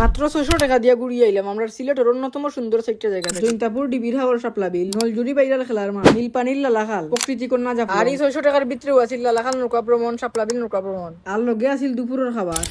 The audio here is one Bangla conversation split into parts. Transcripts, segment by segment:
মাত্র ছয়শো টাকা দিয়া ঘুরিয়ে আইলাম। আমরা সিলেটের অন্যতম সুন্দর সাইটটা জায়গা জৈন্তাপুর ডিবির হাওয়ার সাপলা বিল নলজুরি বাইরাল খেলার মাঠ নীল পানির লালাখাল প্রকৃতি কন্যা যা আর এই ছয়শো টাকার ভিতরেও আছিল লালাখাল নৌকা ভ্রমণ সাপলা বিল নৌকা ভ্রমণ। আর লগে আছিল দুপুরের খাবার।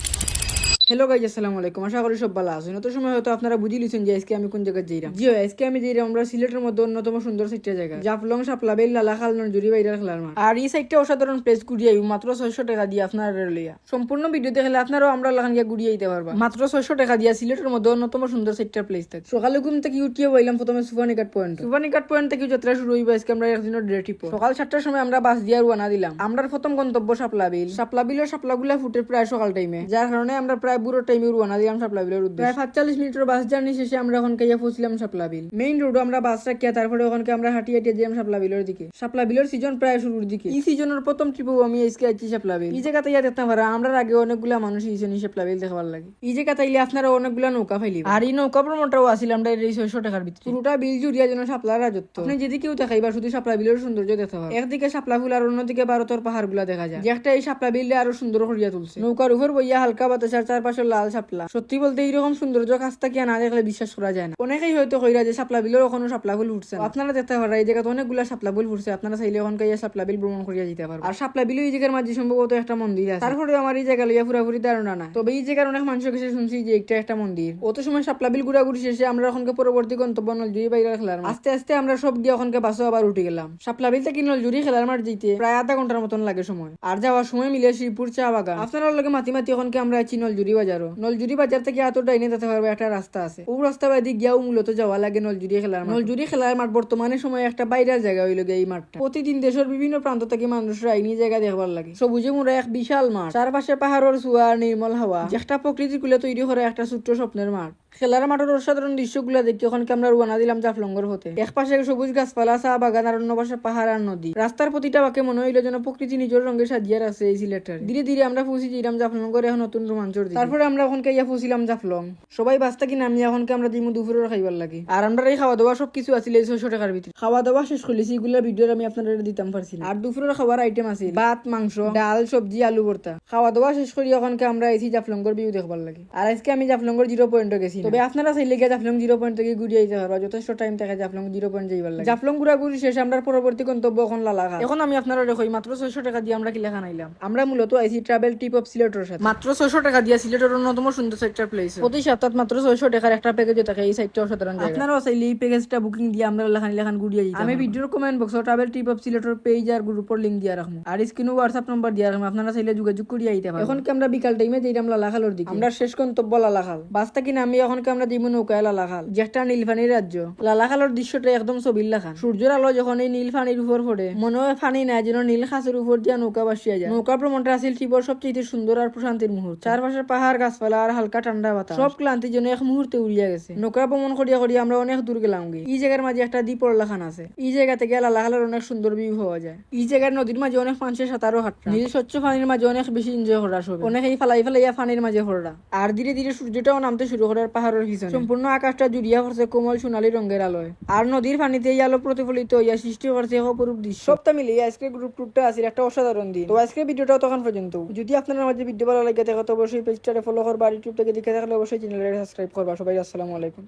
হ্যালো গাইজ আসসালামু আলাইকুম। আশা করি সব ভালো আছেন। তো সময় হয়তো আপনারা বুঝি লিছেন যে আজকে আমি কোন জায়গায় যাইরাম জি আজকে আমি যাইরাম আমরা সিলেটের মধ্যে অন্যতম সুন্দর সাইটটা জায়গা। জাফলং সাপলাবেল লালাখাল নজুরি বাইরার খেলার মাঠ। আর এই সাইটটা অসাধারণ প্লেস ঘুরিয়ে মাত্র ছয়শো টাকা দিয়ে আপনার লইয়া। সম্পূর্ণ ভিডিও দেখলে আপনারাও আমরা লাখান গিয়া ঘুরিয়ে আইতে পারবা। মাত্র ছয়শো টাকা দিয়া সিলেটের মধ্যে অন্যতম সুন্দর সাইটটার প্লেস থাকে। সকালে ঘুম থেকে উঠিয়ে বইলাম প্রথমে সুপানিকাট পয়েন্ট সুপানিকাট পয়েন্ট থেকে যাত্রা শুরু হইব আজকে আমরা একদিনের ডে ট্রিপ সকাল সাতটার সময় আমরা বাস দিয়ে রওনা দিলাম। আমরা প্রথম গন্তব্য সাপলাবিল সাপলাবিলের সাপলাগুলা ফুটে প্রায় সকাল টাইমে যার কারণে আমরা প্রায় বুড়ো টাইমে রওনা দিলাম সাপলাবিলের উদ্দেশ্যে। প্রায় সাতচল্লিশ মিনিটের বাস জার্নি শেষে আমরা এখন কাইয়া পৌঁছলাম সাপলাবিল মেইন রোড আমরা বাস রাখিয়া তারপরে ওখানকে আমরা হাঁটিয়ে হাঁটিয়ে যাই সাপলাবিলের দিকে। সাপলাবিলের সিজন প্রায় শুরুর দিকে। এই সিজনের প্রথম ট্রিপও আমি আজকে আছি সাপলাবিল এই জায়গাতে ইয়া দেখতে পারা আমরা আগে অনেকগুলা মানুষ ইসেন সাপলাবিল দেখাবার লাগে। এই জায়গাতে আইলে আপনারা অনেকগুলা নৌকা ফাইলি আর এই নৌকা ভ্রমণটাও আসিল আমরা এই ছয়শো টাকার ভিতরে। পুরোটা বিল জুড়িয়া যেন সাপলার রাজত্ব। আপনি যেদিকেও দেখাইবা শুধু সাপলা বিলের সৌন্দর্য দেখতে পাবেন একদিকে সাপলা ফুল আর অন্যদিকে ভারতের পাহাড়গুলা দেখা যায়। যে একটা এই সাপলা বিলটা আরও সুন্দর করিয়া তুলছে। নৌকার উপর বইয়া হালকা বাতাসার চারপাশে লাল সাপলা সত্যি বলতে এইরকম সৌন্দর্য কাছ থেকে না দেখলে বিশ্বাস করা যায় না। অনেকেই হয়তো কইরা যে সাপলা বিলের ওখানে সাপলা ফুল উঠছে আপনারা দেখতে পারা এই জায়গাতে অনেকগুলা সাপলা ফুল ফুটছে আপনারা চাইলে ওখানকে ইয়া সাপলা বিল ভ্রমণ করিয়া যেতে পারবেন। আর সাপলা বিল এই জায়গার মাঝে সম্ভবত একটা মন্দির আছে। তারপরে আমার এই জায়গা লইয়া পুরাপুরি ধারণা না তবে এই জায়গার অনেক মানুষের কাছে শুনছি যে একটা একটা মন্দির। অত সময় সাপলা বিল ঘুরাঘুরি শেষে আমরা ওখানকে পরবর্তী গন্তব্য নলজুরি বাইরে খেলার। আস্তে আস্তে আমরা সব গিয়ে ওখানকে বাসে আবার উঠে গেলাম। সাপলা বিল থেকে নলজুরি খেলার মাঠ যেতে প্রায় আধা ঘণ্টার মতন লাগে সময়। আর যাওয়ার সময় মিলে শ্রীপুর চা বাগান। আপনার লগে মাতি মাতি ওখানকে আমরা আছি নলজুরি বাজারও। নলজুরি বাজার থেকে এত ডাইনে যেতে পারবে একটা রাস্তা আছে। ও রাস্তা বাদি গিয়াও মূলত যাওয়া লাগে নলজুরি খেলার নলজুরি খেলার মাঠ বর্তমানে সময় একটা বাইরের জায়গা হইল গিয়ে এই মাঠটা। প্রতিদিন দেশের বিভিন্ন প্রান্ত থেকে মানুষরা এই জায়গা দেখবার লাগে। সবুজে মোড়া এক বিশাল মাঠ। চারপাশে পাহাড়ের চুয়া নির্মল হাওয়া। যেটা প্রকৃতির কুলে তৈরি করা একটা ছোট্ট স্বপ্নের মাঠ। খেলার মাঠের অসাধারণ দৃশ্যগুলো দেখি ওখানকে আমরা রুয়ানা দিলাম জাফলঙ্গর হতে। এক পাশে সবুজ গাছপালা, চা বাগান আর অন্য পাশে পাহাড় আর নদী। রাস্তার প্রতিটা বাকে মনে হইল যেন প্রকৃতি নিজের রঙে সাজিয়ে আছে এই সিলেটের। ধীরে ধীরে আমরা পৌঁছে দিলাম জাফলঙ্গর এখন নতুন রোমাঞ্চর দিকে। তারপরে আমরা ওখানকে ইয়া পৌঁছিলাম জাফলং। সবাই বাস থেকে নামিয়ে ওখানকে আমরা দিমু দুপুরের খাইবার লাগে। আর আমরা এই খাওয়া দাওয়া সব কিছু আছিল এই ছয়শো টাকার ভিতরে। খাওয়া দাওয়া শেষ করলেছি এগুলোর ভিডিও আমি আপনাদের দিতাম পারছি। আর দুপুরের খাবার আইটেম আছে, ভাত, মাংস, ডাল, সবজি, আলু ভর্তা। খাওয়া দাওয়া শেষ করি ওখানকে আমরা এসি জাফলঙ্গর ভিউ দেখবার লাগে। আর আজকে আমি জাফলঙ্গর জিরো পয়েন্টে গেছি তবে আপনারা চাইলে গিয়ে জাফলং জিরো পয়েন্ট থেকে ঘুরিয়ে যেতে পারবা যথেষ্ট টাইম থাকে জাফলং জিরো পয়েন্ট যাইবার লাগে। জাফলং ঘুরাঘুরি শেষে আমরা পরবর্তী গন্তব্য এখন লালাঘাট। এখন আমি আপনারা দেখই মাত্র ছয়শো টাকা দিয়ে আমরা কিলাখান আইলাম আমরা মূলত আইসি ট্রাভেল টিপ অফ সিলেটের সাথে। মাত্র ছয়শো টাকা দিয়ে সিলেটের অন্যতম সুন্দর সেক্টর প্লেস প্রতি সপ্তাহ মাত্র ছয়শো টাকার একটা প্যাকেজ থাকে এই সাইটটা অসাধারণ জায়গা। আপনারাও চাইলে এই প্যাকেজটা বুকিং দিয়ে আমরা লেখান লেখান ঘুরিয়ে দিই আমি ভিডিওর কমেন্ট বক্সে ট্রাভেল টিপ অফ সিলেটের পেজ আর গ্রুপের লিঙ্ক দিয়ে রাখব। আর স্ক্রিনে হোয়াটসঅ্যাপ নম্বর দিয়ে রাখব আপনারা চাইলে যোগাযোগ করিয়ে আইতে পারেন এখন কি আমরা বিকাল টাইমে যাইলাম লালাখালোর দিকে? আমরা শেষ গন্তব্য লালাখাল। বাসটা কিনা আমি এখন কি আমরা দিব নৌকায় লালাখাল যেটা নীলফানির রাজ্য। লালাখালোর দৃশ্যটা একদম ছবির লাখান সূর্যের আলো যখন এই নীল ফানির উপর পড়ে মনে হয় ফানি নাই যেন নীল খাসের উপর দিয়া নৌকা বাসিয়া যায়। নৌকা ভ্রমণটা আছিল টিপর সবচেয়ে সুন্দর আর প্রশান্তির মুহূর্ত চারপাশে পাহাড় গাছপালা আর হালকা ঠান্ডা বাতাস। সব ক্লান্তি যেন এক মুহূর্তে উড়িয়া গেছে। নৌকা ভ্রমণ করিয়া করিয়া আমরা অনেক দূর গেলাম গে এই জায়গার মাঝে একটা দ্বীপর লাখান আছে। এই জায়গা থেকে লালাখালের অনেক সুন্দর ভিউ হওয়া যায়। এই জায়গার নদীর মাঝে অনেক মানুষের সাঁতারও হাঁটা নীল স্বচ্ছ পানির মাঝে অনেক বেশি এনজয় করা সব অনেক এই ফালাই ফালাইয়া পানির মাঝে হররা আর ধীরে ধীরে সূর্যটাও নামতে শুরু করার পাহাড়ের পিছনে সম্পূর্ণ আকাশটা জুড়িয়া করছে কোমল সোনালী রঙের আলোয়। আর নদীর পানিতে এই আলো প্রতিফলিত হইয়া সৃষ্টি করছে অপরূপ দৃশ্য। সবটা মিলিয়ে আজকে গ্রুপ টুরটা আছে একটা অসাধারণ দিন। তো আজকে ভিডিওটা তখন পর্যন্ত যদি আপনার মাঝে ভিডিও ভালো লাগে দেখো তো অবশ্যই পেজটারে ফলো করবা আর ইউটিউব থেকে দেখে থাকলে অবশ্যই চ্যানেলটা সাবস্ক্রাইব করবা। সবাই আসসালামু আলাইকুম।